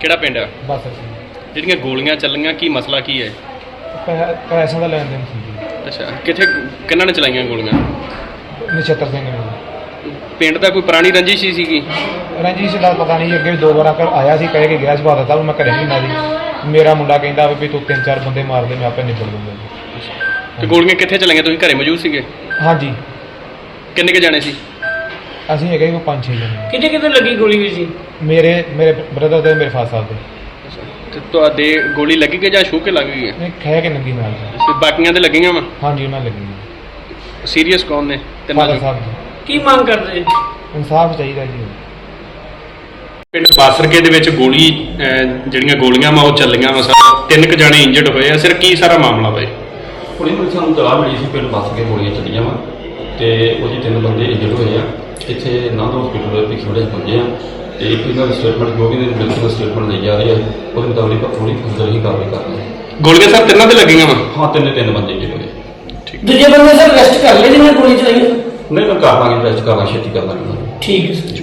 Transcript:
ਕਿਹੜਾ ਪਿੰਡ ਆ? ਬਸ ਅਸੀਂ ਜਿਹੜੀਆਂ ਗੋਲੀਆਂ ਚੱਲੀਆਂ ਕੀ ਮਸਲਾ ਕੀ ਹੈ? ਪੈ- ਪੈਸਿਆਂ ਦਾ ਲੈਣ ਦੇਣ ਸੀ ਜੀ। ਅੱਛਾ ਕਿੱਥੇ ਕਿਹਨਾਂ ਨੇ ਚਲਾਈਆਂ ਗੋਲੀਆਂ? ਨਛੱਤਰ ਸਿੰਘ ਨੇ ਪਿੰਡ ਦਾ ਕੋਈ ਪੁਰਾਣੀ ਰੰਜਿਸ਼ ਹੀ ਸੀਗੀ? ਰਣਜੀਤ ਦਾ ਪਤਾ ਨਹੀਂ ਅੱਗੇ ਵੀ ਦੋ ਵਾਰ ਆਕਰ ਆਇਆ ਸੀ ਕਹਿ ਕੇ ਗਿਆ ਸੀ ਦਿੱਤਾ ਵੀ ਮੈਂ ਘਰੇ ਨਹੀਂ ਹੁੰਦਾ ਸੀ। ਮੇਰਾ ਮੁੰਡਾ ਕਹਿੰਦਾ ਵੀ ਤੂੰ ਤਿੰਨ ਚਾਰ ਬੰਦੇ ਮਾਰ ਦੇ ਮੈਂ ਆਪੇ ਨਿਬੜ ਜੀ ਤੇ ਗੋਲੀਆਂ ਕਿੱਥੇ ਚਲਾਈਆਂ ਤੁਸੀਂ ਘਰੇ ਮੌਜੂਦ ਸੀਗੇ? ਹਾਂਜੀ। ਕਿੰਨੇ ਕੇ ਜਾਣੇ ਸੀ? ਅਸੀਂ ਹੈਗੇ ਕੋਈ ਪੰਜ ਛੇ ਜਣੇ। ਕਿਤੇ ਕਿਤੇ ਲੱਗੀ ਗੋਲੀ ਵੀ ਸੀ ਮੇਰੇ ਮੇਰੇ ਬ੍ਰਦਰ ਤੇ ਮੇਰੇ ਫਾਦਰ ਸਾਹਿਬ ਦੇ ਤੇ ਤੁਹਾਡੇ ਗੋਲੀ ਲੱਗੀ ਕਿ ਜਾਂ ਛੂ ਕੇ ਲੱਗ ਗਈ ਹੈ? ਨਹੀਂ ਖਹਿ ਕੇ ਨੰਗੀ ਨਾਲ। ਜੀ। ਤੇ ਬਾਕੀਆਂ ਦੇ ਲੱਗੀਆਂ ਵਾ? ਹਾਂਜੀ ਉਹਨਾਂ ਲੱਗੀ ਸੀਰੀਅਸ ਕੌਣ ਨੇ? ਤਿੰਨਾਂ ਫਾਦਰ ਚੋਂ? ਸਾਹਿਬ ਜੀ। ਕੀ ਮੰਗ ਕਰਦੇ ਜੀ? ਇਨਸਾਫ ਚਾਹੀਦਾ ਜੀ। ਪਿੰਡ ਬਾਸਰਕੇ ਦੇ ਵਿੱਚ ਗੋਲੀ ਅਹ, ਜਿਹੜੀਆਂ ਗੋਲੀਆਂ ਵਾ ਉਹ ਚੱਲੀਆਂ ਵਾ ਸਰ। ਤਿੰਨ ਕੁ ਜਾਣੇ ਇੰਜਰਡ ਹੋਏ ਆ। ਸਰ ਕੀ ਸਾਰਾ ਮਾਮਲਾ ਵਾ ਇਹ? ਹੁਣੇ ਮੈਨੂੰ ਸਾਨੂੰ ਤਲਾਹ ਮਿਲੀ ਸੀ ਪਿੰਡ ਬੱਸ ਕੇ ਗੋਲੀਆਂ ਚੱਲੀਆਂ ਵਾ। ਤੇ ਉਹਦੇ ਤਿੰਨ ਬੰਦੇ ਇੰਜਰਡ ਹੋਏ ਆ। ਇੱਥੇ ਨੰਦ ਹਸਪੀਟਲ ਦੇ ਪਿੱਛੇ ਵੜੇ ਪਹੁੰਚੇ ਆ ਤੇ ਇੱਕ ਇਹਨਾਂ ਦੀ ਸਟੇਟਮੈਂਟ ਜੋ ਵੀ ਇਹਨਾਂ ਦੀ ਬਿਲਕੁਲ ਸਟੇਟਮੈਂਟ ਲਈ ਜਾ ਰਹੀ ਹੈ ਉਹਦੇ ਮੁਤਾਬਿਕ ਥੋੜੀ ਫਸਲ ਹੀ ਕਾਰਵਾਈ ਕਰ ਰਹੇ ਹਾਂ ਗੋਲੀਆਂ ਸਰ ਤਿੰਨਾਂ ਤੇ ਲੱਗੀਆਂ ਵਾ? ਹਾਂ ਤਿੰਨੇ ਤਿੰਨ ਬੰਦੇ ਇੰਜਰਡ ਹੋਏ ਦੂਜੇ ਬੰਦੇ ਸਰ ਅਰੈਸਟ ਕਰ ਲਏ ਜਿਹਨਾਂ ਗੋਲੀ ਚਲਾਈ? ਨਹੀਂ ਮੈਂ ਕਰ ਲਾਂਗੇ ਰੈਸਟ ਕਰ ਲਾਂਗੇ ਛੇਤੀ ਕਰ ਲਾਂਗੇ। ਠੀਕ ਹੈ ਸਰ।